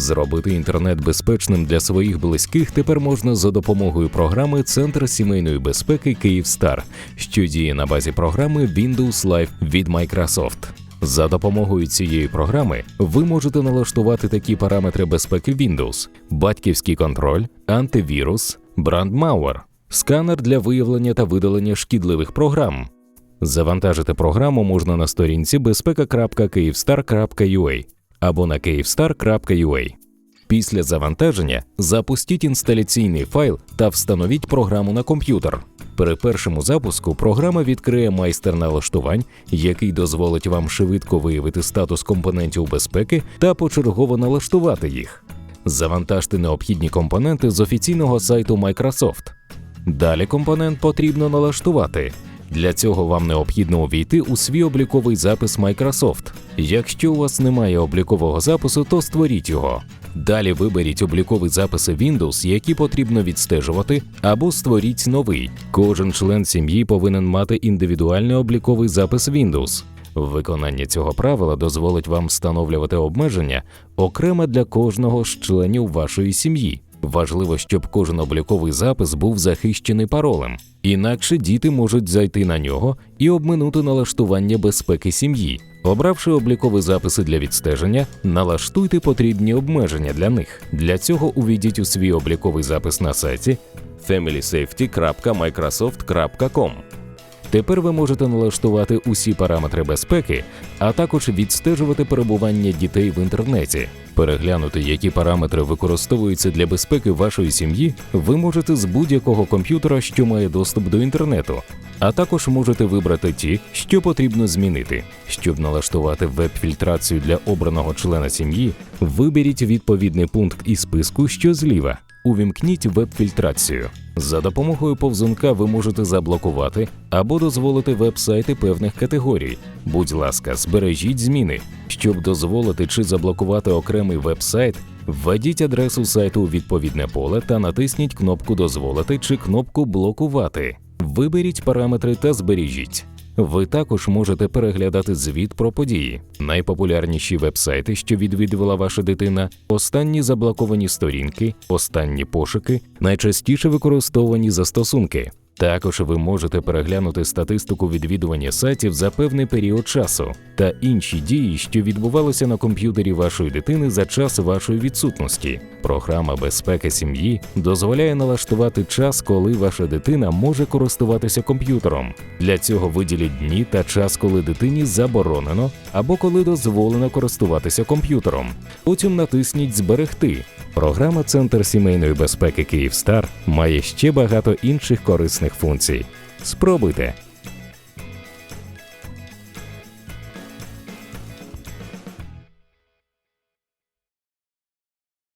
Зробити інтернет безпечним для своїх близьких тепер можна за допомогою програми Центр сімейної безпеки Київстар, що діє на базі програми Windows Live від Microsoft. За допомогою цієї програми ви можете налаштувати такі параметри безпеки Windows: батьківський контроль, антивірус, брандмауер, сканер для виявлення та видалення шкідливих програм. Завантажити програму можна на сторінці безпека.kyivstar.ua або на kyivstar.ua. Після завантаження запустіть інсталяційний файл та встановіть програму на комп'ютер. При першому запуску програма відкриє майстер налаштувань, який дозволить вам швидко виявити статус компонентів безпеки та почергово налаштувати їх. Завантажте необхідні компоненти з офіційного сайту Microsoft. Далі компонент потрібно налаштувати. Для цього вам необхідно увійти у свій обліковий запис Microsoft. Якщо у вас немає облікового запису, то створіть його. Далі виберіть облікові записи Windows, які потрібно відстежувати, або створіть новий. Кожен член сім'ї повинен мати індивідуальний обліковий запис Windows. Виконання цього правила дозволить вам встановлювати обмеження окремо для кожного з членів вашої сім'ї. Важливо, щоб кожен обліковий запис був захищений паролем, інакше діти можуть зайти на нього і обминути налаштування безпеки сім'ї. Обравши облікові записи для відстеження, налаштуйте потрібні обмеження для них. Для цього увійдіть у свій обліковий запис на сайті familysafety.microsoft.com. Тепер ви можете налаштувати усі параметри безпеки, а також відстежувати перебування дітей в інтернеті. Переглянути, які параметри використовуються для безпеки вашої сім'ї, ви можете з будь-якого комп'ютера, що має доступ до інтернету. А також можете вибрати ті, що потрібно змінити. Щоб налаштувати веб-фільтрацію для обраного члена сім'ї, виберіть відповідний пункт із списку, що зліва. Увімкніть веб-фільтрацію. За допомогою повзунка ви можете заблокувати або дозволити веб-сайти певних категорій. Будь ласка, збережіть зміни. Щоб дозволити чи заблокувати окремий веб-сайт, введіть адресу сайту у відповідне поле та натисніть кнопку Дозволити чи кнопку Блокувати. Виберіть параметри та збережіть. Ви також можете переглядати звіт про події, найпопулярніші вебсайти, що відвідувала ваша дитина, останні заблоковані сторінки, останні пошуки, найчастіше використовані застосунки. Також ви можете переглянути статистику відвідування сайтів за певний період часу та інші дії, що відбувалися на комп'ютері вашої дитини за час вашої відсутності. Програма безпеки сім'ї дозволяє налаштувати час, коли ваша дитина може користуватися комп'ютером. Для цього виділіть дні та час, коли дитині заборонено або коли дозволено користуватися комп'ютером. Потім натисніть Зберегти. Програма Центр сімейної безпеки Київстар має ще багато інших корисних функцій. Спробуйте.